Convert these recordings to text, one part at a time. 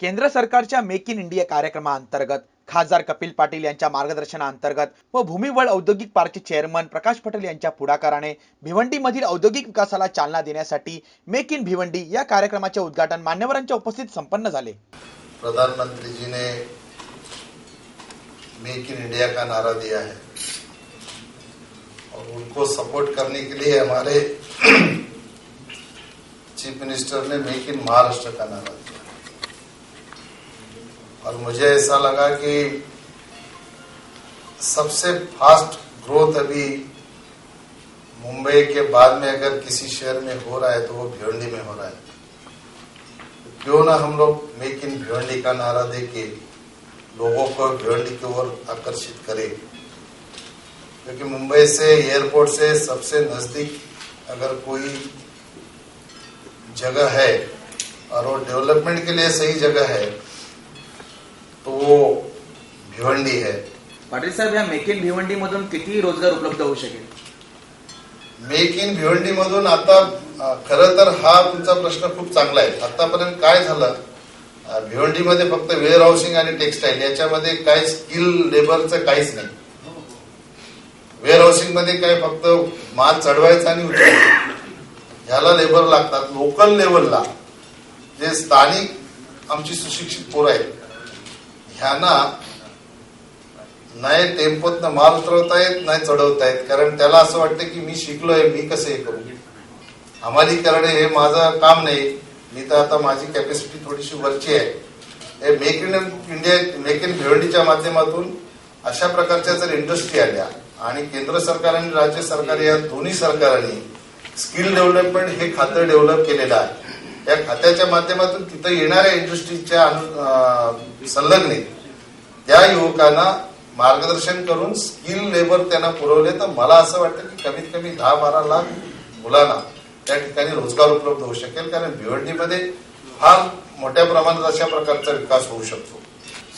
केंद्र सरकारच्या make in India कार्यक्रमाअंतर्गत खासदार कपिल पाटील यांच्या मार्गदर्शनाअंतर्गत व भूमिबळ औद्योगिक पार्कचे चेअरमन प्रकाश पटेल यांच्या पुढाकाराने भिवंडीमधील औद्योगिक विकासाला चालना देण्यासाठी मेक इन भिवंडी या कार्यक्रमाचे उद्घाटन मान्यवरांच्या उपस्थित संपन्न झाले. प्रधानमंत्रीजीने मेक इन इंडिया का नारा दिया है? और उनको सपोर्ट करने के लिए हमारे चीफ मिनिस्टर ने मेक इन महाराष्ट्र का नारा दिया। और मुझे ऐसा लगा कि सबसे फास्ट ग्रोथ अभी मुंबई के बाद में अगर किसी शहर में हो रहा है तो वो भिवंडी में हो रहा है। क्यों ना हम लोग मेक इन भिवंडी का नारा दे के लोगों को भिवंडी की ओर आकर्षित करें। क्योंकि मुंबई से एयरपोर्ट से सबसे नज़दीक अगर कोई जगह है और वो डेवलपमेंट के लिए सही जगह है तो भिवंडी है। पाटील साहेब या मेक इन भिवंडी मधून किती रोजगार उपलब्ध होऊ शकेल? मेक इन भिवंडी मधून आता खरं तर हा तुमचा प्रश्न खूप चांगला आहे. आतापर्यंत काय झालं? भिवंडीमध्ये फक्त वेअर हाऊसिंग आणि टेक्सटाईल याच्यामध्ये काय स्किल लेबरचं काहीच नाही. वेअर हाऊसिंगमध्ये काय फक्त माल चढवायचा आणि उचलायचा. ह्याला लेबर लागतात लोकल लेवलला. जे स्थानिक आमची सुशिक्षित पोरं आहेत ह्यांना नाही टेम्पोतनं माल उतरवता येत नाही चढवता येत. कारण त्याला असं वाटतं की मी शिकलोय मी कसं हे करू? हमाली करणे हे माझं काम नाही. मी तर आता माझी कॅपॅसिटी थोडीशी वरची आहे. हे make in India make in भिवंडीच्या माध्यमातून अशा प्रकारच्या जर इंडस्ट्री आल्या आणि केंद्र सरकार आणि राज्य सरकार या दोन्ही सरकारांनी स्किल डेव्हलपमेंट हे खातं डेव्हलप केलेलं आहे. या खात्याच्या माध्यमातून तिथं येणाऱ्या इंडस्ट्रीच्या अनु- संलग्नित त्या युवकांना मार्गदर्शन करून स्किल लेबर त्यांना पुरवले. तर मला असं वाटतं की कमीत कमी दहा बारा लाख मुलांना त्या ठिकाणी रोजगार उपलब्ध होऊ शकेल. कारण भिवंडीमध्ये फार मोठ्या प्रमाणात अशा प्रकारचा विकास होऊ शकतो.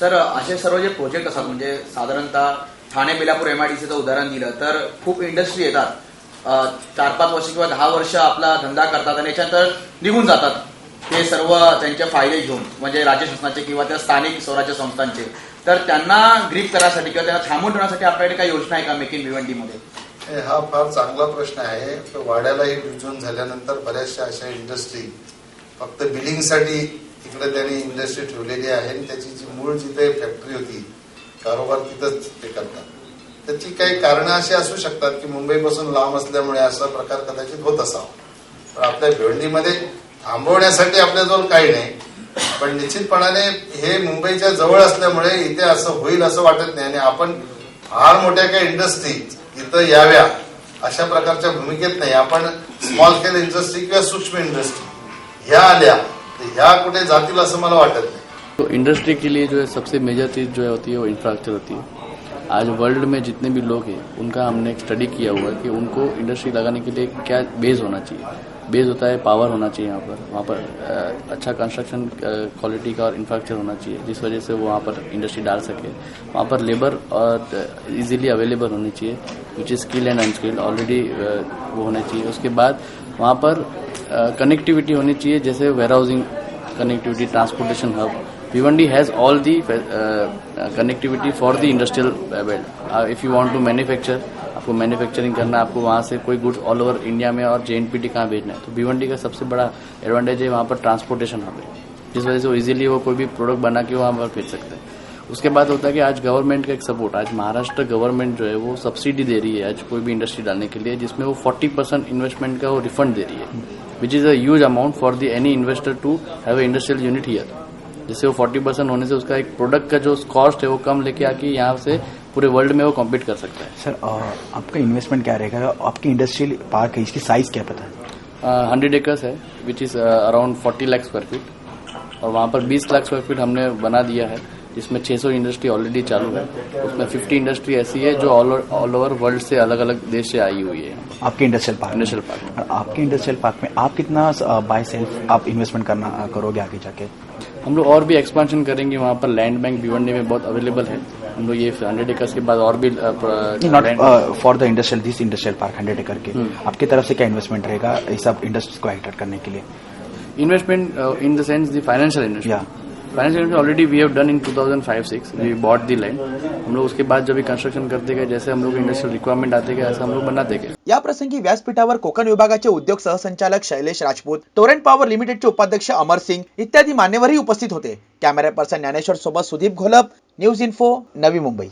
सर असे सर्व जे प्रोजेक्ट असतात म्हणजे साधारणतः ठाणे बेलापूर एमआयडीसीचं उदाहरण दिलं तर खूप इंडस्ट्री येतात. चार पाच वर्ष किंवा दहा वर्ष आपला धंदा करतात आणि याच्यानंतर निघून जातात. ते सर्व त्यांचे फायदे घेऊन म्हणजे राज्य शासनाचे किंवा त्या स्थानिक स्वराज्य संस्थांचे तर त्यांना ग्रीप करण्यासाठी किंवा त्यांना थांबून ठेवण्यासाठी आपल्याकडे काही योजना आहे का मेक इन भिवंडीमध्ये हा फार चांगला प्रश्न आहे. तर वाड्यालाही विजून झाल्यानंतर बऱ्याचशा अशा इंडस्ट्री फक्त बिलिंगसाठी तिकडे त्यांनी इंडस्ट्री ठेवलेली आहे. आणि त्याची जी मूळ जिथे फॅक्टरी होती कारोबार तिथंच ते करतात. त्याची काही कारणं अशी असू शकतात की मुंबईपासून लांब असल्यामुळे असा प्रकार कदाचित होत असावा. पण आपल्या भिवंडीमध्ये थांबवण्यासाठी आपल्याजवळ काही नाही. पण निश्चितपणाने हे मुंबईच्या जवळ असल्यामुळे इथे असं होईल असं वाटत नाही. आणि आपण फार मोठ्या काही इंडस्ट्री इथं याव्या अशा प्रकारच्या भूमिकेत नाही. आपण स्मॉल स्केल इंडस्ट्री किंवा सूक्ष्म इंडस्ट्री ह्या आल्या तर ह्या कुठे जातील असं मला वाटत नाही. तो इंडस्ट्री के लिए जो है सबसे मेजर चीज़ जो है होती है वो इंफ्रास्ट्रक्चर होती है। आज वर्ल्ड में जितने भी लोग हैं उनका हमने स्टडी किया हुआ है कि उनको इंडस्ट्री लगाने के लिए क्या बेस होना चाहिए। बेस होता है पावर होना चाहिए यहाँ पर। वहाँ पर अच्छा कंस्ट्रक्शन क्वालिटी का और इंफ्रास्ट्रक्चर होना चाहिए जिस वजह से वो वहाँ पर इंडस्ट्री डाल सके। वहाँ पर लेबर और इजीली अवेलेबल होनी चाहिए which is skill and unskill already वो होना चाहिए। उसके बाद वहाँ पर कनेक्टिविटी होनी चाहिए जैसे warehousing connectivity, transportation hub. Uh, uh, connectivity for the industrial uh, belt. Uh, if you want to manufacture, आपको मैन्युफैक्चरिंग करना है आपको वहाँ से कोई गुड्स ऑल ओवर इंडिया में और जे एन पी टी कहाँ भेजना है। तो भिवंडी का सबसे बड़ा एडवांटेज है वहाँ पर ट्रांसपोर्टेशन हब है जिस वजह से वो इजीली वो कोई भी प्रोडक्ट बना के वहाँ पर भेज सकते हैं। उसके बाद होता है कि आज गवर्नमेंट का एक सपोर्ट आज महाराष्ट्र गवर्नमेंट जो है वो सब्सिडी दे रही है आज कोई भी इंडस्ट्री डालने के लिए जिसमें वो 40 परसेंट इन्वेस्टमेंट का वो रिफंड दे रही है। Which is a huge amount for the any investor to have a industrial unit here जिससे वो 40 परसेंट होने से उसका एक प्रोडक्ट का जो कॉस्ट है वो कम लेके आके यहाँ से पूरे वर्ल्ड में वो कॉम्पीट कर सकता है। सर आपका इन्वेस्टमेंट क्या रहेगा? आपकी इंडस्ट्रियल पार्क है इसकी साइज़ क्या पता है? हंड्रेड एकर्स है which is around forty lakh square feet और वहाँ पर बीस लाख स्क्वायर फीट हमने बना दिया है जिसमें 600 इंडस्ट्री ऑलरेडी चालू है। उसमें 50 इंडस्ट्री ऐसी है जो ऑल ऑल ओवर वर्ल्ड से अलग अलग देश से आई हुई है। आपके इंडस्ट्रियल पार्क इंडस्ट्रियल पार्क आपके इंडस्ट्रियल पार्क में आप कितना बाय सेल्फ आप इन्वेस्टमेंट करना करोगे आगे जाके? हम लोग और भी एक्सपांशन करेंगे वहाँ पर लैंड बैंक भिवंडी में बहुत अवेलेबल है। हम लोग ये हंड्रेड एकर्स के बाद और भी not for the industrial this industrial park hundred acre के। आपकी तरफ़ से क्या इन्वेस्टमेंट रहेगा इस सब इंडस्ट्रीज़ को एडिट करने के लिए? Investment in the sense the financial industry investment financial already we have done in 2005-6 we bought the land हम लोग उसके बाद जब भी कंस्ट्रक्शन करते गए जैसे हम लोग इंडस्ट्रियल रिक्वायरमेंट आते गए ऐसा हम लोग बनाते गए। या प्रसंगी व्यासपीठावर कोकण विभागाचे उद्योग सहसंचालक शैलेश राजपूत टोरेंट पॉवर लिमिटेडचे उपाध्यक्ष अमर सिंग इत्यादी मान्यवरही उपस्थित होते. कॅमेरा पर्सन ज्ञानेश्वर सोबत सुदीप घोलप न्यूज इन्फो नवी मुंबई.